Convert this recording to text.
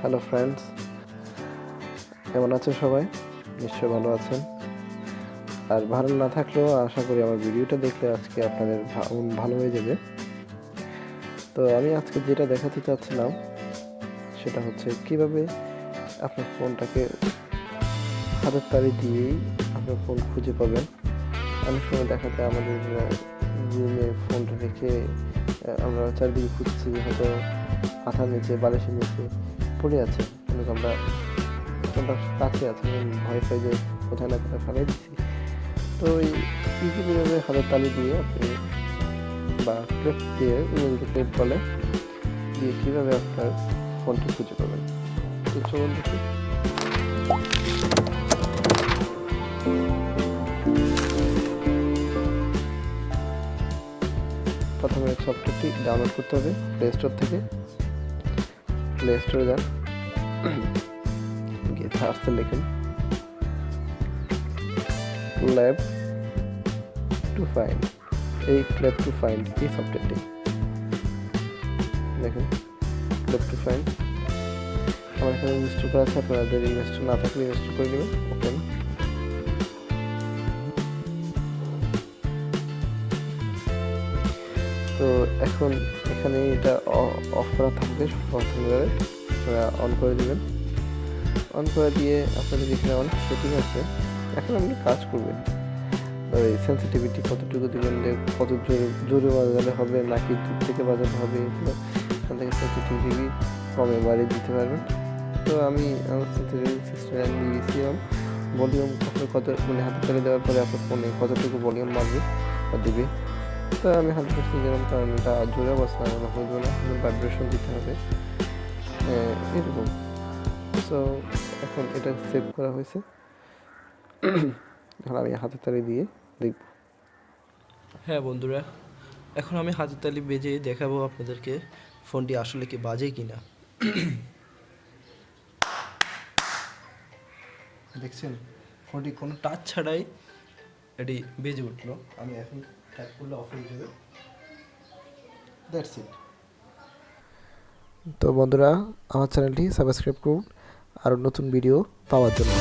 Hello friends কেমন আছেন সবাই? নিশ্চয় ভালো আছেন। আর ভালো না থাকলেও আশা করি আমার ভিডিওটা দেখলে আজকে আপনাদের ভালো হয়ে যাবে। তো আমি আজকে যেটা দেখাতে চাচ্ছিলাম, সেটা হচ্ছে কীভাবে আপনার ফোনটাকে হাতের তালি দিয়েই আপনার ফোন খুঁজে পাবেন। অনেক সময় দেখা যায় আমাদের রুমে ফোনটা রেখে আমরা চারদিকে খুঁজছি, হয়তো মাথার নিচে, বালিশের নিচে পড়ে আছে। কিন্তু আমরা ফোনটা কাছে আছে ভয় পাই যে কোথায় না কোথায় ফেলাই দিচ্ছি তো এই ইজিভাবে হাতের তালি দিয়ে আপনি বা ক্লেপ দিয়ে ইংরেজিতে ক্লেপ বলে, দিয়ে কীভাবে আপনার ফোনটি খুঁজে পাবেন? তো চলুন দেখি। প্রথমে সফটওয়্যারটি ডাউনলোড করতে হবে প্লে স্টোর থেকে। প্লে স্টোরে যান। গিয়ে সার্চে লিখুন। ল্যাব টু ফাইন্ড এই ল্যাব টু ফাইন্ড এই সফটওয়্যারটি। দেখুন ল্যাব টু ফাইন্ড আমার এখানে ইনস্টল করা আছে, আপনাদের ইনস্টল না থাকলে ইনস্টল করে নেবেন। ওপেন তো এখন এখানে এটা অফ করা থাকবে প্রথমবারে আপনারা অন করে দেবেন। অন করে দিয়ে আপনাদের এখানে অনেক সেটিং আছে, এখন আপনি কাজ করবেন। ওই সেন্সিটিভিটি কতটুকু দেবেন কত জোরে জোরে বাজালে হবে, নাকি দূর থেকে বাজাতে হবে এখান থেকে সেন্সিটিভিটি কমে বাড়িয়ে দিতে পারবেন। তো আমি আমার সেন্সিটিভিটি সিস্টেম আমি দিয়েছিলাম ভলিউম কত কত মানে হাতে তুলে দেওয়ার পরে আপনার ফোনে কতটুকু ভলিউম মারবে বা দিবে। তো আমি হান্ড্রেড পার্সেন্ট দিলাম কারণ এটা জোরে অবস্থা না হইবে না ভাইব্রেশন দিতে হবে। এরকম। সো এখন এটা সেভ করা হয়েছে। এখন আমি হাতে তালি দিয়ে দেখব। হ্যাঁ বন্ধুরা, এখন আমি হাতের তালি বেজে দেখাবো আপনাদেরকে, ফোনটি আসলে কি বাজে কি না দেখছেন, ফোনটি কোনো টাচ ছাড়াই এটি বেজে উঠল। আমি এখন ট্যাপ করলে অফ হয়ে যাবে। দ্যাটস ইট তো বন্ধুরা আমার চ্যানেলটি সাবস্ক্রাইব করুন। আর নতুন ভিডিও পাওয়ার জন্য।